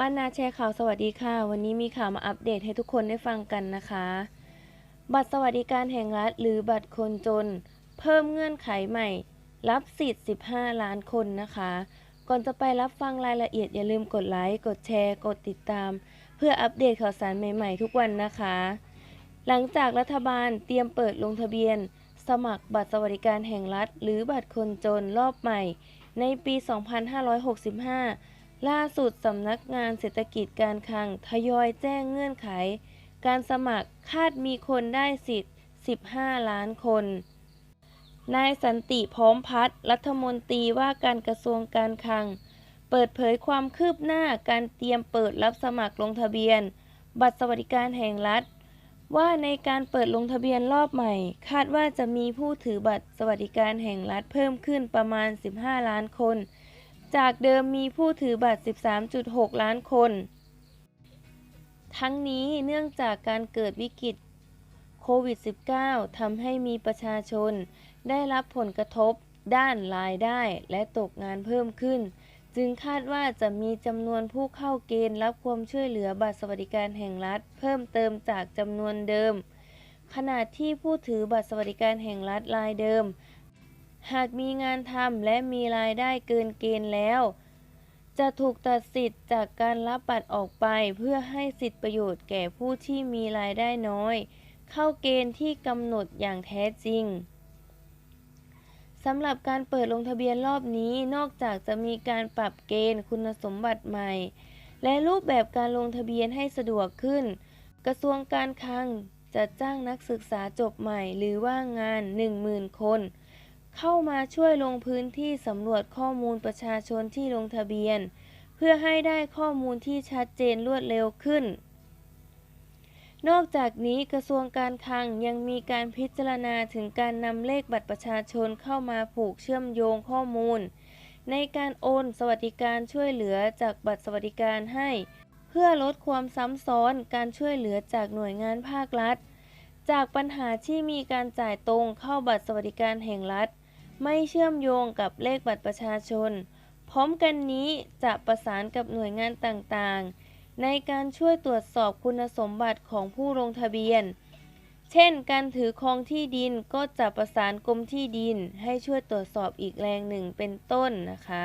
บ้านนาแชร์ข่าวสวัสดีค่ะ วันนี้มีข่าวมาอัปเดตให้ทุกคนได้ฟังกันนะคะ บัตรสวัสดิการแห่งรัฐหรือบัตรคนจน เพิ่มเงื่อนไขใหม่ รับสิทธิ์ 15 ล้านคนนะคะ ก่อนจะไปรับฟังรายละเอียดอย่าลืมกดไลค์กดแชร์ กดติดตาม เพื่ออัปเดตข่าวสารใหม่ๆ ทุกวันนะคะ หลังจากรัฐบาลเตรียมเปิดลงทะเบียน สมัครบัตรสวัสดิการแห่งรัฐ หรือบัตรคนจนรอบใหม่ ในปี 2565 ล่าสุดสำนักงานเศรษฐกิจการคลังทยอยแจ้งเงื่อนไข การสมัครคาดมีคนได้สิทธิ์ 15 ล้านคน นายสันติพร้อมพัฒน์รัฐมนตรีว่าการกระทรวงการคลัง เปิดเผยความคืบหน้าการเตรียมเปิดรับสมัครลงทะเบียน บัตรสวัสดิการแห่งรัฐ ว่าในการเปิดลงทะเบียนรอบใหม่ คาดว่าจะมีผู้ถือบัตรสวัสดิการแห่งรัฐเพิ่มขึ้นประมาณ 15 ล้านคน จากเดิมมีผู้ถือบัตร 13.6 ล้านคน ทั้งนี้เนื่องจากการเกิดวิกฤตโควิด -19 ทำให้มีประชาชน ได้รับผลกระทบด้านรายได้และตกงานเพิ่มขึ้น จึงคาดว่าจะมีจำนวนผู้เข้าเกณฑ์รับความช่วยเหลือบัตรสวัสดิการแห่งรัฐ เพิ่มเติมจากจำนวนเดิม ขณะที่ผู้ถือบัตรสวัสดิการแห่งรัฐรายเดิม หากมีงานทำและมีรายได้เกินเกณฑ์แล้ว จะถูกตัดสิทธิ์จากการรับบัตรออกไปเพื่อให้สิทธิประโยชน์แก่ผู้ที่มีรายได้น้อย เข้าเกณฑ์ที่กำหนดอย่างแท้จริงสำหรับการเปิดลงทะเบียนรอบนี้นอกจากจะมีการปรับเกณฑ์คุณสมบัติใหม่ และรูปแบบการลงทะเบียนให้สะดวกขึ้น กระทรวงการคลังจะจ้างนักศึกษาจบใหม่หรือว่างงาน 10,000 คน เข้ามาช่วยลงพื้นที่สำรวจข้อมูลประชาชนที่ลงทะเบียน เพื่อให้ได้ข้อมูลที่ชัดเจนรวดเร็วขึ้น นอกจากนี้กระทรวงการคลังยังมีการพิจารณาถึงการนำเลขบัตรประชาชนเข้ามาผูกเชื่อมโยงข้อมูล ในการโอนสวัสดิการช่วยเหลือจากบัตรสวัสดิการให้ เพื่อลดความซ้ำซ้อนการช่วยเหลือจากหน่วยงานภาครัฐ จากปัญหาที่มีการจ่ายตรงเข้าบัตรสวัสดิการแห่งรัฐ ไม่เชื่อมโยงกับเลขบัตรประชาชน พร้อมกันนี้จะประสานกับหน่วยงานต่างๆ ในการช่วยตรวจสอบคุณสมบัติของผู้ลงทะเบียน เช่น การถือครองที่ดินก็จะประสานกรมที่ดินให้ช่วยตรวจสอบอีกแรงหนึ่งเป็นต้นนะคะ